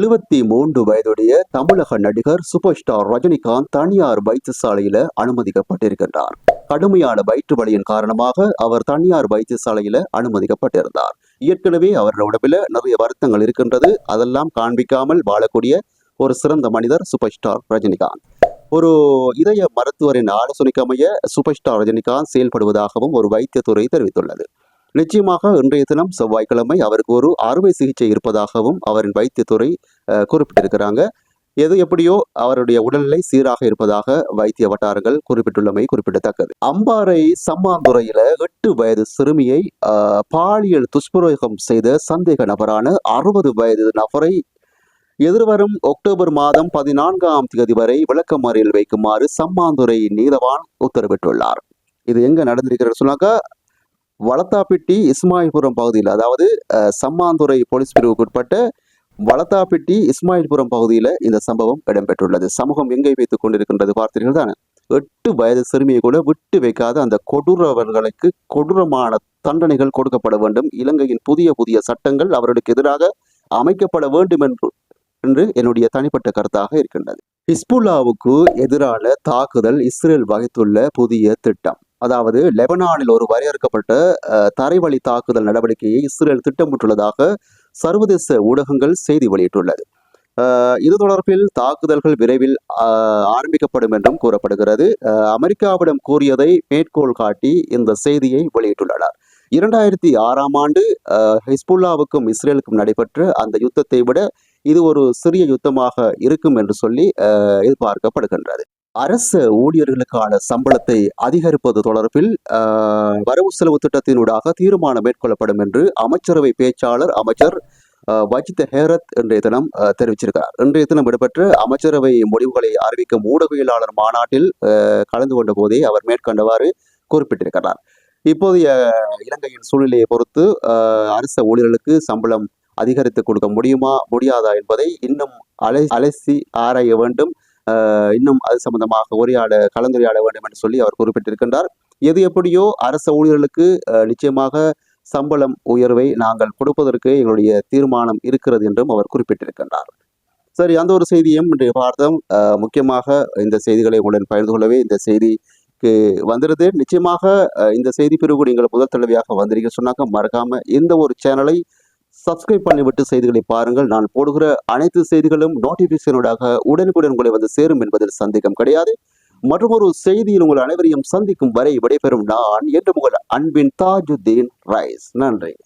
எழுபத்தி மூன்று வயதுடைய தமிழக நடிகர் சூப்பர் ஸ்டார் ரஜினிகாந்த் தனியார் வைத்தியசாலையில அனுமதிக்கப்பட்டிருக்கின்றார். கடுமையான வயிற்று வலியின் காரணமாக அவர் தனியார் வைத்தியசாலையில அனுமதிக்கப்பட்டிருந்தார். ஏற்கனவே அவர் உடம்பில் நிறைய வருத்தங்கள் இருக்கின்றது. அதெல்லாம் காண்பிக்காமல் வாழக்கூடிய ஒரு சிறந்த மனிதர் சூப்பர் ஸ்டார் ரஜினிகாந்த். ஒரு இதய மருத்துவரின் ஆலோசனைக்கு அமைய சூப்பர் ஸ்டார் ரஜினிகாந்த் செயல்படுவதாகவும் ஒரு வைத்தியத்துறை தெரிவித்துள்ளது. நிச்சயமாக இன்றைய தினம் செவ்வாய்க்கிழமை அவருக்கு ஒரு அறுவை சிகிச்சை இருப்பதாகவும் அவரின் வைத்தியத்துறை குறிப்பிட்டிருக்கிறாங்க. எது எப்படியோ அவருடைய உடல்நிலை சீராக இருப்பதாக வைத்திய வட்டாரங்கள் குறிப்பிட்டுள்ளமை குறிப்பிடத்தக்கது. அம்பாறை சம்மாந்துறையில எட்டு வயது சிறுமியை பாலியல் துஷ்பிரயோகம் செய்த சந்தேக நபரான அறுபது வயது நபரை எதிர்வரும் அக்டோபர் மாதம் பதினான்காம் தேதி வரை விளக்கமறியல் வைக்குமாறு சம்மாந்துறை நீதவான் உத்தரவிட்டுள்ளார். இது எங்க நடந்திருக்கிறது சொன்னாக்கா வளத்தாப்பிட்டி இஸ்மாயில்புரம் பகுதியில் அதாவது சம்மாந்துறை போலீஸ் பிரிவுக்கு உட்பட்ட வளத்தாப்பிட்டி இஸ்மாயில்புரம் பகுதியில் இந்த சம்பவம் இடம்பெற்றுள்ளது. சமூகம் எங்கே வைத்துக் கொண்டிருக்கின்றது பார்த்தீர்கள் தானே எட்டு வயது சிறுமியை கூட விட்டு வைக்காத அந்த கொடூரவர்களுக்கு கொடூரமான தண்டனைகள் கொடுக்கப்பட வேண்டும். இலங்கையின் புதிய புதிய சட்டங்கள் அவர்களுக்கு எதிராக அமைக்கப்பட வேண்டும் என்று என்று என்னுடைய தனிப்பட்ட கருத்தாக இருக்கின்றது. ஹிஸ்புல்லாவுக்கு எதிரான தாக்குதல் இஸ்ரேல் வகைத்துள்ள புதிய திட்டம். அதாவது லெபனானில் ஒரு வரையறுக்கப்பட்ட தரைவழி தாக்குதல் நடவடிக்கையை இஸ்ரேல் திட்டமிட்டுள்ளதாக சர்வதேச ஊடகங்கள் செய்தி வெளியிட்டுள்ளது. இது தொடர்பில் தாக்குதல்கள் விரைவில் ஆரம்பிக்கப்படும் என்றும் கூறப்படுகிறது. அமெரிக்காவிடம் கூறியதை மேற்கோள் காட்டி இந்த செய்தியை வெளியிட்டுள்ளனர். இரண்டாயிரத்தி ஆறாம் ஆண்டு ஹிஸ்புல்லாவுக்கும் இஸ்ரேலுக்கும் நடைபெற்ற அந்த யுத்தத்தை விட இது ஒரு சிறிய யுத்தமாக இருக்கும் என்று சொல்லி எதிர்பார்க்கப்படுகின்றது. அரச ஊழியர்களுக்கான சம்பளத்தை அதிகரிப்பது தொடர்பில் வரவு செலவு திட்டத்தினூடாக தீர்மானம் மேற்கொள்ளப்படும் என்று அமைச்சரவை பேச்சாளர் அமைச்சர் வஜித் ஹேரத் இன்றைய தினம் தெரிவிச்சிருக்கிறார். இன்றைய தினம் இடம்பெற்ற அமைச்சரவை முடிவுகளை அறிவிக்கும் ஊடகவியலாளர் மாநாட்டில் அஹ், கலந்து கொண்ட போதே அவர் மேற்கண்டவாறு குறிப்பிட்டிருக்கிறார். இப்போதைய இலங்கையின் சூழ்நிலையை பொறுத்து அரச ஊழியர்களுக்கு சம்பளம் அதிகரித்து கொடுக்க முடியுமா முடியாதா என்பதை இன்னும் அலை அலசி ஆராய வேண்டும். இன்னும் அது சம்பந்தமாக உரையாட கலந்துரையாட வேண்டும் என்று சொல்லி அவர் குறிப்பிட்டிருக்கின்றார். எது எப்படியோ அரச ஊழியர்களுக்கு நிச்சயமாக சம்பளம் உயர்வை நாங்கள் கொடுப்பதற்கு எங்களுடைய தீர்மானம் இருக்கிறது என்றும் அவர் குறிப்பிட்டிருக்கின்றார். சரி அந்த ஒரு செய்தியும் இன்றைய பார்த்தோம் முக்கியமாக இந்த செய்திகளை உங்களுடன் பகிர்ந்து கொள்ளவே இந்த செய்திக்கு வந்துடுது நிச்சயமாக இந்த செய்தி பிரிவு நீங்கள் முதல் தடவையாக வந்திருக்க சொன்னாக்க மறக்காம இந்த ஒரு சேனலை சப்ஸ்கிரைப் பண்ணிவிட்டு செய்திகளை பாருங்கள். நான் போடுகிற அனைத்து செய்திகளும் நோட்டிபிகேஷனோடாக உடனுக்குடன் உங்களை வந்து சேரும் என்பதில் சந்தேகம் கிடையாது. மற்றும் ஒரு செய்தியில் உங்கள் அனைவரையும் சந்திக்கும் வரை விடைபெறும் நான் என்று உங்கள் அன்பின் தாஜுதீன் ரைஸ். நன்றி.